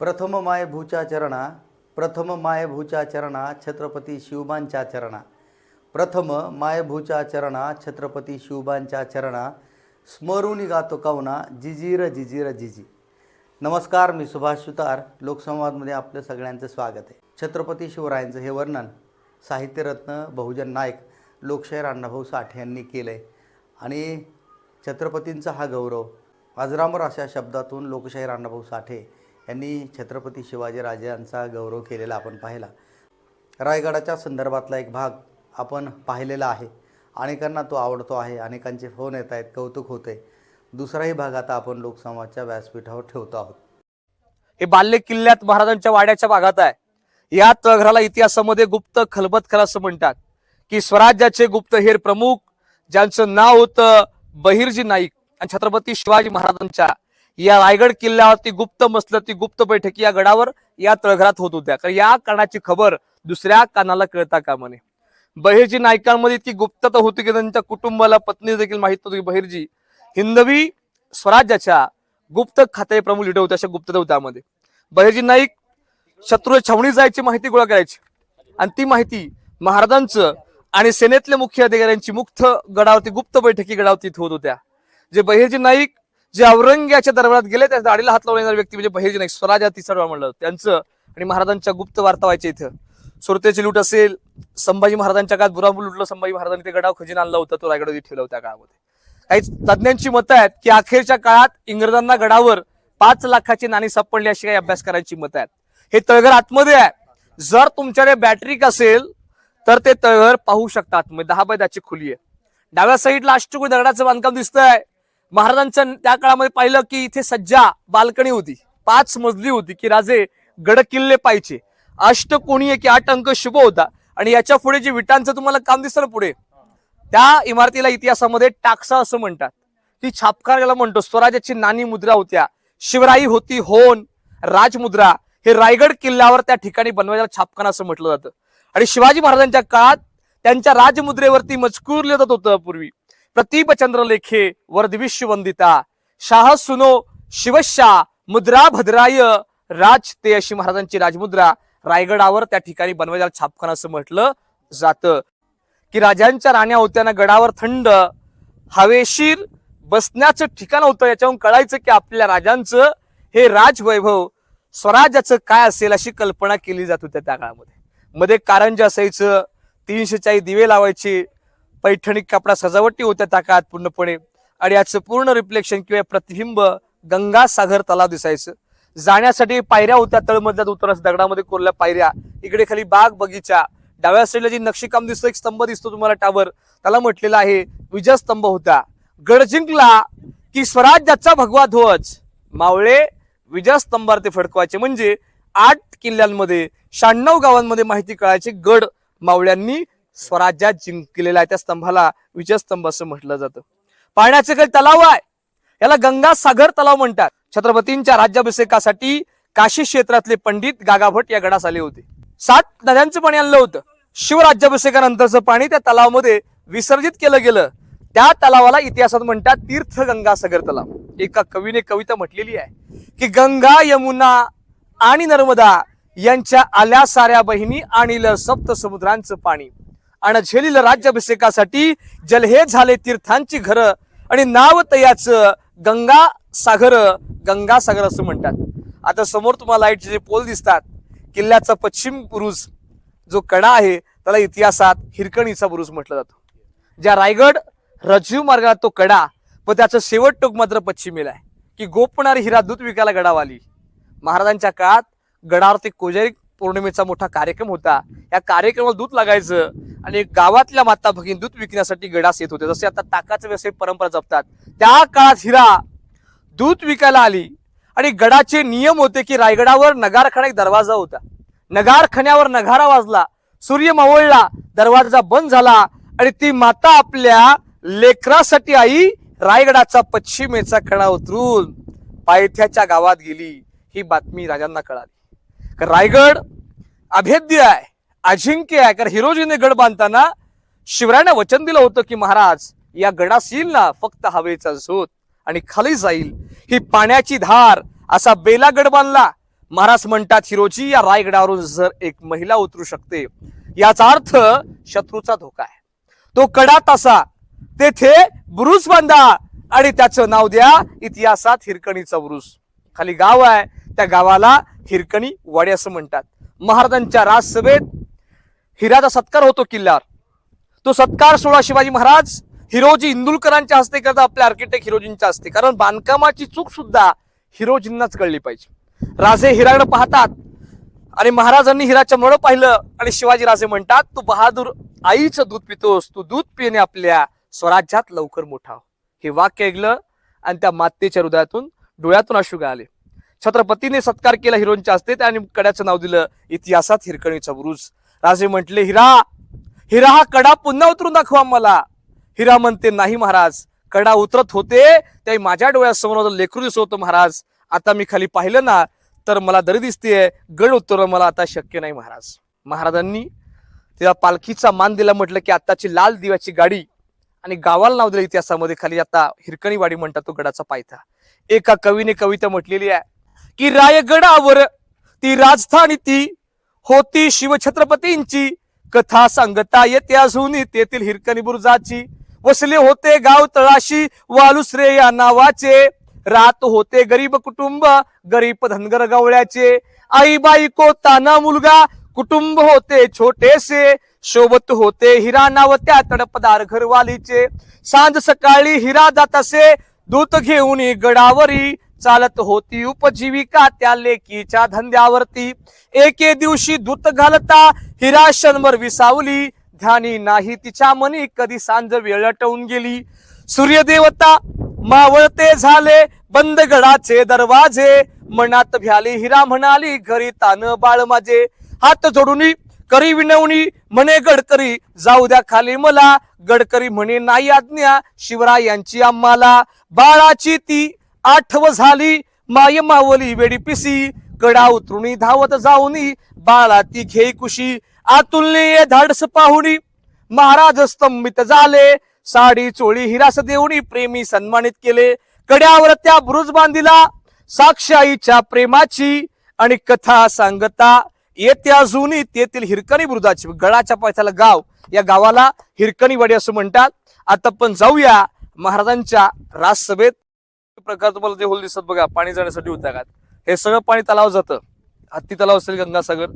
प्रथम माय चरणा प्रथम माय चरणा छत्रपती शिवबांच्या चरणा प्रथम माय चरणा छत्रपती शिवबांच्या चरणा स्मरून गातो कवना जिजीर जिजीर जिजी. नमस्कार मी सुभाष सुतार. लोकसंवादमध्ये आपलं सगळ्यांचं स्वागत आहे. छत्रपती शिवरायांचं हे वर्णन साहित्यरत्न बहुजन नायक लोकशाहीर अण्णाभाऊ साठे यांनी केलं आहे आणि छत्रपतींचा हा गौरव अजरामर अशा शब्दातून लोकशाहीर अण्णाभाऊ साठे यांनी छत्रपती शिवाजीराजांचा गौरव केलेला आपण पाहिला. रायगडाच्या संदर्भातला एक भाग आपण पाहिलेला आहे. अनेकांना तो आवडतो आहे अनेकांचे फोन येत आहेत कौतुक होते दुसराही भाग आता आपण लोकसंवादच्या व्यासपीठावर ठेवतो आहोत. हे बाल्य किल्ल्यात महाराजांच्या वाड्याच्या भागात आहे. या तळघराला इतिहासामध्ये गुप्त खलबतखल असं म्हणतात की स्वराज्याचे गुप्तहेर प्रमुख ज्यांचं नाव होतं बहिर्जी नाईक आणि छत्रपती शिवाजी महाराजांच्या या रायगड किल्ल्यावरती गुप्त मसलती गुप्त बैठकी या गडावर या तळघरात होत होत्या. कारण या कारणाची खबर दुसऱ्या कानाला कळता कामा नये. बहिरजी नायकांमध्ये इतकी गुप्तता होती की त्यांच्या कुटुंबाला पत्नी देखील माहीत नव्हती. की बहिर्जी हिंदवी स्वराज्याच्या गुप्त खाते प्रमुख लिडर होते अशा गुप्तता होत्या त्यामध्ये. बहिरजी नाईक शत्रू छावणी जायची माहिती गोळा करायची. आणि ती माहिती महाराजांचं आणि सेनेतल्या मुख्य अधिकाऱ्यांची मुक्त गडावरती गुप्त बैठकी गडावरती होत होत्या. जे बहिर्जी नाईक जे औरंग्याच्या दरबारात गेले त्या दाढीला हात लावण्याचा व्यक्ती म्हणजे बहिर्जी नाईक स्वराज्या तिसरा म्हणलं त्यांचं आणि महाराजांच्या गुप्त वार्ता व्हायच्या इथं. सुरतेची लूट असेल संभाजी महाराजांच्या काळात बुराबूल लुटलं संभाजी महाराजांनी ते गडाव खजिना आणला होता तो रायगडावर ठेवला होता काळामध्ये. काही तज्ज्ञांची मतं आहेत की अखेरच्या काळात इंग्रजांना गडावर पाच लाखाची नाणी सापडली अशी काही अभ्यास करायची मतं आहेत. हे तळघर आतमध्ये आहे. जर तुमच्याकडे बॅटरीक असेल तर ते तळघर पाहू शकतात. म्हणजे दहा बाय दहाची खुली आहे. डाव्या साईडला अष्टकोणी दगडाचं बांधकाम दिसतंय. महाराजांचं त्या काळामध्ये पाहिलं की इथे सज्जा बाल्कनी होती. पाच मजली होती की राजे गड किल्ले पाहिजे अष्टकोणीय की आठ अंक शुभ होता. आणि याच्यापुढे जे विटांचं तुम्हाला काम दिसतं ना पुढे त्या इमारतीला इतिहासामध्ये टाकसा असं म्हणतात. ती छापकार याला म्हणतो स्वराज्याची नाणी मुद्रा होत्या. शिवराई होती होन राजमुद्रा. हे रायगड किल्ल्यावर त्या ठिकाणी बनवायला छापखाना असं म्हटलं जातं. आणि शिवाजी महाराजांच्या काळात त्यांच्या राजमुद्रेवरती मजकूर लिहित होतं पूर्वी. प्रतीपचंद्रलेखे लेखे वर्धविश्व शाह सुनो शिवशा मुद्रा भद्राय राज ते अशी महाराजांची राजमुद्रा रायगडावर त्या ठिकाणी बनवायला छापखाना असं म्हटलं जातं. की राजांच्या राण्या होत्या ना गडावर थंड हवेशीर बसण्याचं ठिकाण होतं याच्यावरून कळायचं की आपल्या राजांचं हे राजवैभव स्वराज्याचं काय असेल अशी कल्पना केली जात होत्या त्या काळामध्ये. मध्ये कारंज असायचं तीनशे चाळीस दिवे लावायचे पैठणी कपडा सजावटी होत्या त्या काळात पूर्णपणे. आणि याचं पूर्ण रिफ्लेक्शन किंवा प्रतिबिंब गंगासागर तलाव दिसायचं. जाण्यासाठी पायऱ्या होत्या तळमधल्यात उतरस दगडामध्ये कोरल्या पायऱ्या. इकडे खाली बाग बगीचा. डाव्या साईडला जी नक्षीकाम दिसतो एक स्तंभ दिसतो तुम्हाला टावर त्याला म्हटलेला आहे विजयस्तंभ होता. गड जिंकला की स्वराज्याचा भगवा ध्वज. मावळे विजयस्तंभावर ते फडकवायचे. म्हणजे आठ किल्ल्यांमध्ये शहाण्णव गावांमध्ये माहिती कळायची गड मावळ्यांनी स्वराज्यात जिंकलेला आहे त्या स्तंभाला विजयस्तंभ असं म्हटलं जातं. पाण्याचे काही तलाव आहे. याला गंगा सागर तलाव म्हणतात. छत्रपतींच्या राज्याभिषेकासाठी काशी क्षेत्रातले पंडित गागाभट या गडास आले होते. सात नद्यांचं पाणी आणलं होतं. शिवराज्याभिषेकानंतरचं पाणी त्या तलावामध्ये विसर्जित केलं गेलं. त्या तलावाला इतिहासात म्हणतात तीर्थ गंगा सागर तलाव. एका कवीने कविता म्हटलेली आहे की गंगा यमुना आणि नर्मदा यांच्या आल्या साऱ्या बहिणी आणील सप्त समुद्रांचं पाणी. आणि झेलील राज्याभिषेकासाठी जलहे झाले तीर्थांची घरं. आणि नाव तयाच गंगा सागर गंगा सागर असं म्हणतात. आता समोर तुम्हाला लाईटचे जे पोल दिसतात किल्ल्याचा पश्चिम बुरुज जो कडा आहे त्याला इतिहासात हिरकणीचा बुरुज म्हटलं जातो. ज्या रायगड रजीव मार्गाला तो कडा पण त्याचं शेवट टोक मात्र पश्चिमेला आहे. की गोपणारी हिरा दूध विकायला गडावाली महाराजांच्या काळात गडावरती कोजारी पौर्णिमेचा मोठा कार्यक्रम होता. या कार्यक्रमाला दूध लागायचं आणि गावातल्या माता भगिनी दूध विकण्यासाठी गडास येत होते. जसे आता ताकाचे व्यवसाय परंपरा जपतात त्या काळात हिरा दूध विकायला आली आणि गडाचे नियम होते की रायगडावर नगारखाना एक दरवाजा होता. नगारखान्यावर नगारा वाजला सूर्य मावळला दरवाजा बंद झाला आणि ती माता आपल्या लेकरासाठी आई रायगडाचा पश्चिमेचा खडा उतरून पायथ्याच्या गावात गेली. ही बातमी राजांना कळाली. कारण रायगड अभेद्य आहे अजिंक्य आहे. कारण हिरोजीने गड बांधताना शिवरायाने वचन दिलं होतं की महाराज या गडास येईल ना फक्त हवेचा झोत आणि खाली जाईल. ही पाण्याची धार असा बेला गड बांधला. महाराज म्हणतात हिरोजी या रायगडावरून जर एक महिला उतरू शकते याचा अर्थ शत्रूचा धोका आहे. तो कडा तासा तेथे बुरुज बांधा आणि त्याचं नाव द्या इतिहासात हिरकणीचा बुरुज. खाली गाव आहे त्या गावाला हिरकणी वाडी असं म्हणतात. महाराजांच्या राजसभेत हिराचा सत्कार होतो किल्ल्यावर. तो सत्कार सोळा शिवाजी महाराज हिरोजी इंदुलकरांच्या हस्ते करता आपल्या आर्किटेक्ट हिरोजींच्या हस्ते. कारण बांधकामाची चूक सुद्धा हिरोजींनाच कळली पाहिजे. राजे हिराकडे पाहतात आणि महाराजांनी हिराच्या मळ पाहिलं आणि शिवाजी राजे म्हणतात तू बहादूर आईचं दूध पितोस तू दूध पिणे आपल्या स्वराज्यात लवकर मोठा हे वाक्य ऐकलं आणि त्या मातेच्या हृदयातून डोळ्यातून अश्रू आले छत्रपतीने सत्कार केला हिरोंच्या असते आणि कड्याचं नाव दिलं इतिहासात हिरकणीचा बुरुज. राजे म्हटले हिरा हिरा हा कडा पुन्हा उतरून दाखवा मला हिरा म्हणते नाही महाराज कडा उतरत होते त्या माझ्या डोळ्यासमोर लेकरू दिसत होतं महाराज. आता मी खाली पाहिलं ना तर मला दरी दिसतेय. गड उतरणं मला आता शक्य नाही महाराज. महाराजांनी त्या पालखीचा मान दिला म्हटलं की आताची लाल दिव्याची गाडी आणि गावाला नाव दिलं इतिहासामध्ये. खाली आता हिरकणी वाडी म्हणतात तो गडाचा पायथा. एका कवीने कविता म्हटलेली आहे की रायगडावर ती राजधानी ती होती शिवछत्रपतींची. कथा सांगता येते अजून तेथील हिरकणी बुरुजाची. वसले होते गाव तळाशी वालुसरे या नावाचे. रात होते गरीब कुटुंब गरीब धनगर गवळ्याचे. आई बाई को ताना मुलगा कुटुंब होते छोटेसे. सोबत होते हिरा नाव त्या तडपदार घरवालीचे. सांज सकाळी हिरा जात असे दूत घेऊन गडावरी. चालत होती उपजीविका त्या लेकीच्या धंद्यावरती. एके दिवशी दूत घालता हिरा शंभर विसावली ध्यानी नाही तिच्या मनी कधी सांज वेळटवून गेली. सूर्यदेवता मावळते झाले बंद गडाचे दरवाजे. मनात भ्याली हिरा म्हणाली घरी तान बाळ माझे. हात जोडून करी विनवणी म्हणे गडकरी जाऊ द्या खाली मला. गडकरी म्हणे नाही आज्ञा शिवरा यांची आम्हाला. बाळाची ती आठव झाली. माय मावली वेडी पिसी कडा उतरुणी धावत जाऊनी बाळा ती घे कुशी आतुल्य धाडस पाहुणी महाराज स्तंभित झाले साडी चोळी हिरास देऊनी प्रेमी सन्मानित केले. कड्यावर त्या ब्रुज बांधिला साक्षाईच्या प्रेमाची आणि कथा सांगता येत्या जुनी तेथील हिरकणी बुरुजाची गडाच्या पायथ्याला गाव या गावाला हिरकणी वाडी असं म्हणतात. आता पण जाऊया महाराजांच्या राजसभेत. प्रकार तुम्हाला ते होल दिसत बघा पाणी जाण्यासाठी उद्यागात हे सगळं पाणी तलाव जातं. हत्ती तलाव असेल गंगासागर.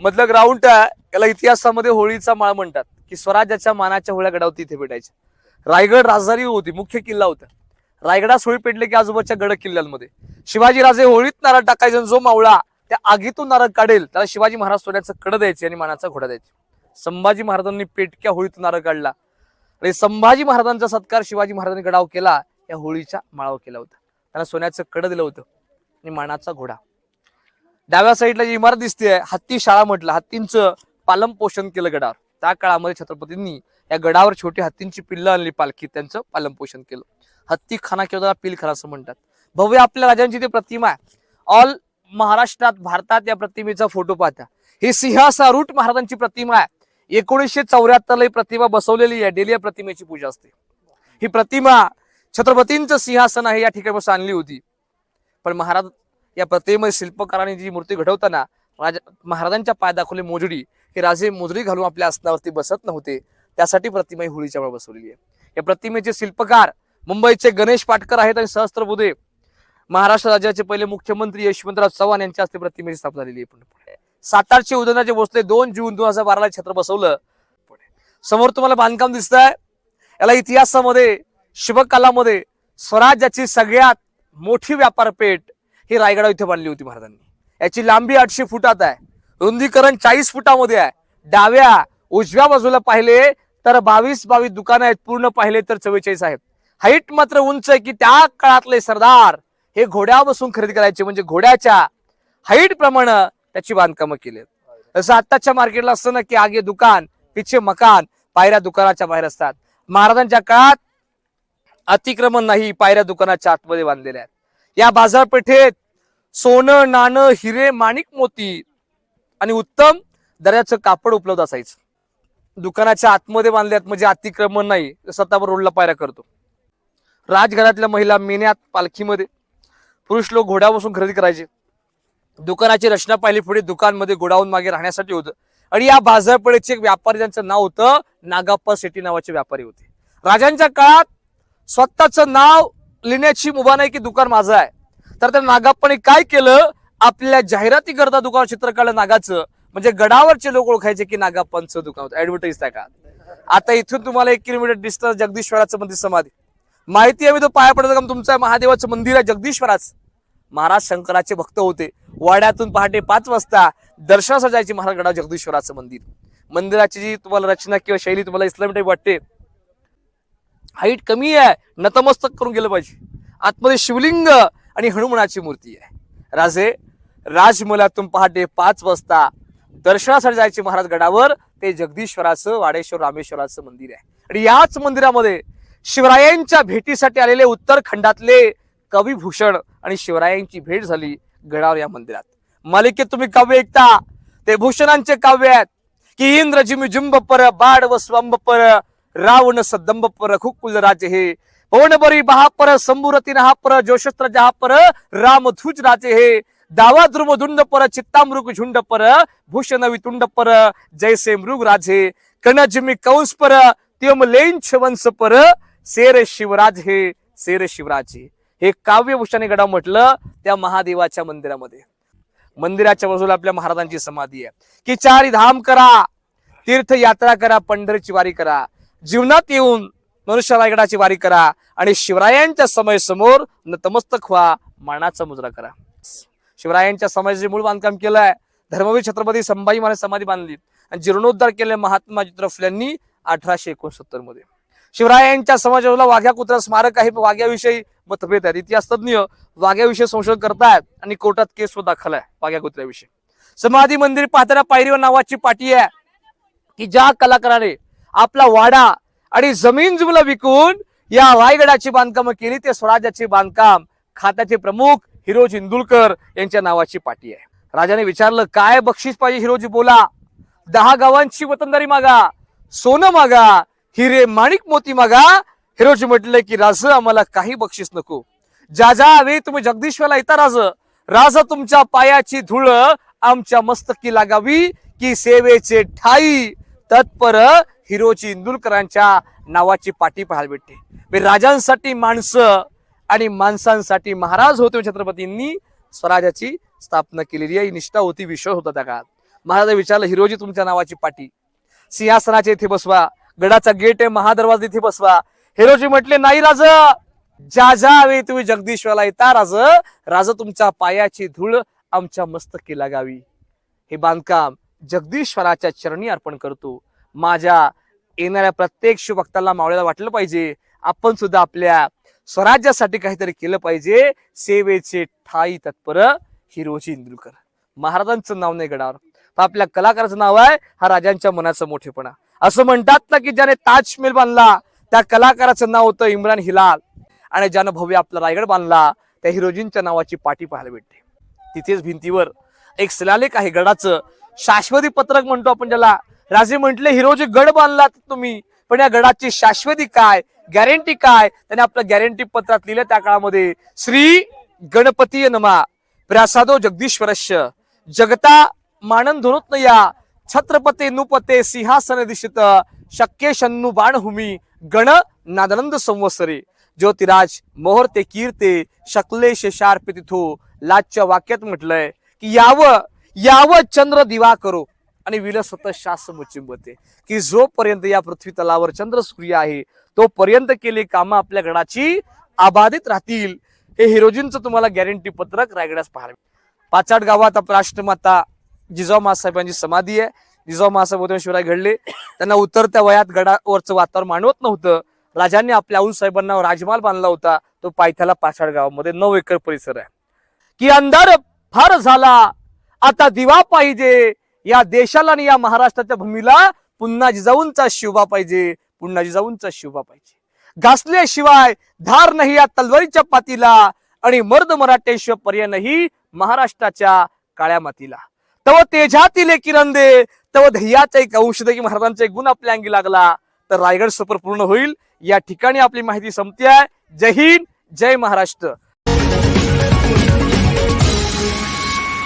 मधलं ग्राउंड आहे याला इतिहासामध्ये होळीचा माळ म्हणतात की स्वराज्याच्या मानाच्या होळ्या गडावरती इथे भेटायच्या रायगड राजधानी होती मुख्य किल्ला होता. रायगडास होळी पेटले की आजोबाच्या गड किल्ल्यांमध्ये. शिवाजी राजे होळीत नारळ टाकायचे जो मावळा त्या आगीतून नारळ काढेल त्याला शिवाजी महाराज सोन्याचं कड द्यायचे आणि मानाचा घोडा द्यायचे. संभाजी महाराजांनी पेटक्या होळीतून नारळ काढला. आणि संभाजी महाराजांचा सत्कार शिवाजी महाराजांनी गडाव केला. या होळीच्या माळाव केला होता. त्यांना सोन्याचं कडं दिलं होतं आणि मानाचा घोडा. डाव्या साईडला जी इमारत दिसते हत्ती शाळा म्हटलं हत्तींचं पालन पोषण केलं गडावर. त्या काळामध्ये छत्रपतींनी या गडावर छोटी हत्तींची पिल्लं आणली पालखी त्यांचं पालन पोषण केलं. हत्ती खाना किंवा त्याला पिलखाना असं म्हणतात. भव्य आपल्या राजांची ती प्रतिमा आहे. ऑल महाराष्ट्रात भारतात या प्रतिमेचा फोटो पाहता. ही सिंहासारूट महाराजांची प्रतिमा आहे. एकोणीसशे चौऱ्याहत्तरला ही प्रतिमा बसवलेली आहे. डेली या प्रतिमेची पूजा असते. ही प्रतिमा छत्रपतींचं सिंहासन आहे या ठिकाणी आणली होती. पण महाराज या प्रतिमेमध्ये शिल्पकारांनी जी मूर्ती घडवताना राजा महाराजांच्या पाय दाखवले मोजडी हे राजे मोजडी घालून आपल्या आसनावरती बसत नव्हते. त्यासाठी प्रतिमा ही होळीच्या वेळा बसवलेली आहे. या प्रतिमेचे शिल्पकार मुंबईचे गणेश पाटकर आहेत आणि सहस्त्रबुधे महाराष्ट्र राज्याचे पहिले मुख्यमंत्री यशवंतराव चव्हाण यांच्या हस्ते प्रतिमेची स्थापना झालेली आहे. पुणे. सातारचे उदयनाचे भोसले दोन जून दोन हजार बाराला छत्र बसवलं. समोर तुम्हाला बांधकाम दिसत आहे याला इतिहासामध्ये शिवकालामध्ये स्वराज्याची सगळ्यात मोठी व्यापारपेठ ही रायगडा इथे बांधली होती महाराजांनी. याची लांबी आठशे फुटात आहे. रुंदीकरण चाळीस फुटामध्ये आहे. डाव्या उजव्या बाजूला पाहिले तर बावीस बावीस दुकानं आहेत पूर्ण पाहिले तर चव्वेचाळीस आहेत. हाईट मात्र उंच आहे की त्या काळातले सरदार हे घोड्या बसून खरेदी करायचे म्हणजे घोड्याच्या हाईट प्रमाणे त्याची बांधकामं केली जसं आत्ताच्या मार्केटला असतं ना की आगे दुकान पिछे मकान पायऱ्या दुकानाच्या बाहेर असतात. महाराजांच्या काळात अतिक्रमण नाही पायऱ्या दुकानाच्या आतमध्ये बांधलेल्या आहेत. या बाजारपेठेत सोनं नाणं हिरे माणिक मोती आणि उत्तम दर्याचं कापड उपलब्ध असायचं. दुकानाच्या आतमध्ये बांधल्यात म्हणजे अतिक्रमण नाही स्वतःवर रोडला पायऱ्या करतो. राजघरातल्या महिला मेन्यात पालखीमध्ये. पुरुष लोक घोड्या बसून खरेदी करायचे. दुकानाची रचना पाहिली पुढे दुकानमध्ये गोडाऊन मागे राहण्यासाठी होतं. आणि या बाजारपेठेचे एक व्यापारी ज्यांचं नाव होतं नागाप्पा शेट्टी नावाचे व्यापारी होते. राजांच्या काळात स्वतःचं नाव लिहिण्याची मुभा नाही की दुकान माझं आहे. तर त्या नागाप्पाने काय केलं? आपल्या जाहिराती करता दुकान चित्र काढलं नागाचं. म्हणजे गडावरचे लोक ओळखायचे की नागाप्पांचं दुकान होतं. ऍडव्हर्टाईज त्या काळात आता इथून तुम्हाला एक किलोमीटर डिस्टन्स जगदीश्वराचं मंदिर समाधी. माहिती आहे तो पाया पडतो का? तुमचं महादेवाचं मंदिर आहे जगदीश्वराचं. महाराज शंकराचे भक्त होते. वाड्यातून पहाटे पाच वाजता दर्शनासाठी जायचे महाराज गडा जगदीश्वराचं मंदिर. मंदिराची जी तुम्हाला रचना किंवा शैली तुम्हाला इस्लामिक टाईप वाटते हाईट कमी आहे नतमस्तक करून गेलं पाहिजे. आतमध्ये शिवलिंग आणि हनुमानाची मूर्ती आहे. राजे राजमलातून पहाटे पाच वाजता दर्शनासाठी जायचे महाराज गडावर. ते जगदीश्वराचं वाडेश्वर रामेश्वराचं मंदिर आहे. आणि याच मंदिरामध्ये शिवरायांच्या भेटीसाठी आलेले उत्तरखंडातले कविभूषण आणि शिवरायांची भेट झाली गडावर या मंदिरात. मालिकेत तुम्ही काव्य ऐकता. ते भूषणांचे काव्य आहेत. की इंद्र जिमी जुंब पर बाड व स्वंब पर रावण सदंब पर खुकुल राजे हे. पवन बरी बहापर संबुरती पर जोशस्त्र जहा पर राम राजे हे. दावा ध्रुव धुंड पर चित्तामृग झुंड पर भूषण वितुंड पर जैसे मृग राजे. कणजिमी कंस पर त्यम लेंछ वंश पर शेर शिवराज हे शेर शिवराजे. हे काव्यभूषाने गडा म्हटलं त्या महादेवाच्या मंदिरामध्ये. मंदिराच्या बाजूला आपल्या महाराजांची समाधी आहे. की चारी धाम करा तीर्थ यात्रा करा पंढरीची वारी करा. जीवनात येऊन मनुष्य रायगडाची वारी करा आणि शिवरायांच्या समयसमोर नतमस्तक व्हा मानाचा मुजरा करा. शिवरायांच्या समाजाचे मूळ बांधकाम केलंय धर्मवीर छत्रपती संभाजी महाराज समाधी बांधली. आणि जीर्णोद्धार केले महात्मा ज्योतिराव फुल्यांनी अठराशे एकोणसत्तरमध्ये. शिवरायांच्या समाजाला वाघ्या कुत्रा स्मारक आहे वाघ्याविषयी मतभेद आहेत. इतिहास तज्ञ वाघ्याविषयी संशोधन करतायत आणि कोर्टात केस सुद्धा दाखल आहे वाघ्या कुत्र्याविषयी. समाधी मंदिर पाहताना पायरीवर नावाची पाटी आहे की ज्या कलाकाराने आपला वाडा आणि जमीन जुमला विकून या रायगडाची बांधकामं केली. ते स्वराज्याचे बांधकाम खात्याचे प्रमुख हिरोज इंदुलकर यांच्या नावाची पाठी आहे. राजाने विचारलं काय बक्षीस पाहिजे हिरोजी बोला. दहा गावांची वतनदारी मागा सोनं मागा हिरे माणिक मोती मागा. हिरोजी म्हटलंय की राज आम्हाला काही बक्षीस नको. ज्या ज्या वेळी तुम्ही जगदीश्वरला येता राज राज तुमच्या पायाची धूळ आमच्या मस्तकी लागावी की सेवेचे ठाई तत्पर हिरोची इंदुलकरांच्या नावाची पाठी पाहायला भेटते. म्हणजे राजांसाठी माणसं आणि माणसांसाठी महाराज होते छत्रपतींनी स्वराज्याची स्थापना केलेली आहे. ही निष्ठा होती विश्वास होता त्या काळात. महाराज विचारलं हिरोजी तुमच्या नावाची पाटी. सिंहासनाच्या इथे बसवा गडाचा गेट आहे महादरवाजा इथे बसवा. हिरोजी म्हटले नाही राज ज्या ज्या वेळी तुम्ही जगदीश्वरला येता राज राज तुमच्या पायाची धूळ आमच्या मस्तकी लागावी हे बांधकाम जगदीश्वराच्या चरणी अर्पण करतो. माझ्या येणाऱ्या प्रत्येक शिवभक्ताला मावळ्याला वाटलं पाहिजे. आपण सुद्धा आपल्या स्वराज्यासाठी काहीतरी केलं पाहिजे. सेवेचे ठाई तत्पर हिरोजी इंदुलकर. महाराजांचं नाव नाही गडावर तर आपल्या कलाकाराचं नाव आहे हा राजांच्या मनाचा मोठेपणा. असं म्हणतात ना की ज्याने ताजमहल बांधला त्या कलाकाराचं नाव होतं इम्रान हिलाल. आणि ज्यानं भव्य आपला रायगड बांधला त्या हिरोजींच्या नावाची पाठी पाहायला भेटते. तिथेच भिंतीवर एक शिलालेख आहे गडाचं. शाश्वती पत्रक म्हणतो आपण ज्याला. राजे म्हटले हिरोजी गड बांधला तुम्ही पण या गडाची शाश्वती काय गॅरंटी काय? त्याने आपलं गॅरंटी पत्रात लिहिलं त्या काळामध्ये श्री गणपती नमा प्रासादो जगदीश्वरस्य जगता मानन धुनुत या छत्रपते नुपते सिंहासन दिशित शक्य शन्नु बाणभूमी गण नादानंद संवत्सरे ज्योतिराज मोहरते कीर्ते शकले शार्प तिथो लाजच्या वाक्यात म्हटलंय की यावं यावं चंद्र दिवा करो. आणि विलसत शास मुचिंबते की जोपर्यंत या पृथ्वी तलावर चंद्र सूर्य आहे तोपर्यंत केले कामं आपल्या गडाची अबाधित राहतील. हे हिरोजींचं तुम्हाला गॅरंटी पत्रक रायगडास पाहावे मिळेल. पाचाड गावात आपला राष्ट्रमाता जिजाऊ महासाहेबांची समाधी आहे. जिजाऊ मासाहेब शिवराय घडले. त्यांना उतरत्या वयात गडावरचं वातावरण मानवत नव्हतं. राजांनी आपल्या आऊसाहेबांना राजमाल बांधला होता. तो पायथ्याला पाचाड गावामध्ये नऊ एकर परिसर आहे. की अंधार फार झाला. आता दिवा पाहिजे. या देशाला आणि या महाराष्ट्राच्या भूमीला पुन्हा जिजाऊंचा शिवबा पाहिजे पुन्हा जिजाऊंचा शिवबा पाहिजे. घासल्याशिवाय धार नाही या तलवारीच्या पातीला आणि मर्द मराठेश्वर पर्याय नाही महाराष्ट्राच्या काळ्या मातीला. तव तेजातील एक किरण दे तव ध्येयाचा एक औषध की महाराजांचा एक गुण आपल्या अंगी लागला तर रायगड सफर पूर्ण होईल. या ठिकाणी आपली माहिती संपते आहे. जय हिंद जय महाराष्ट्र.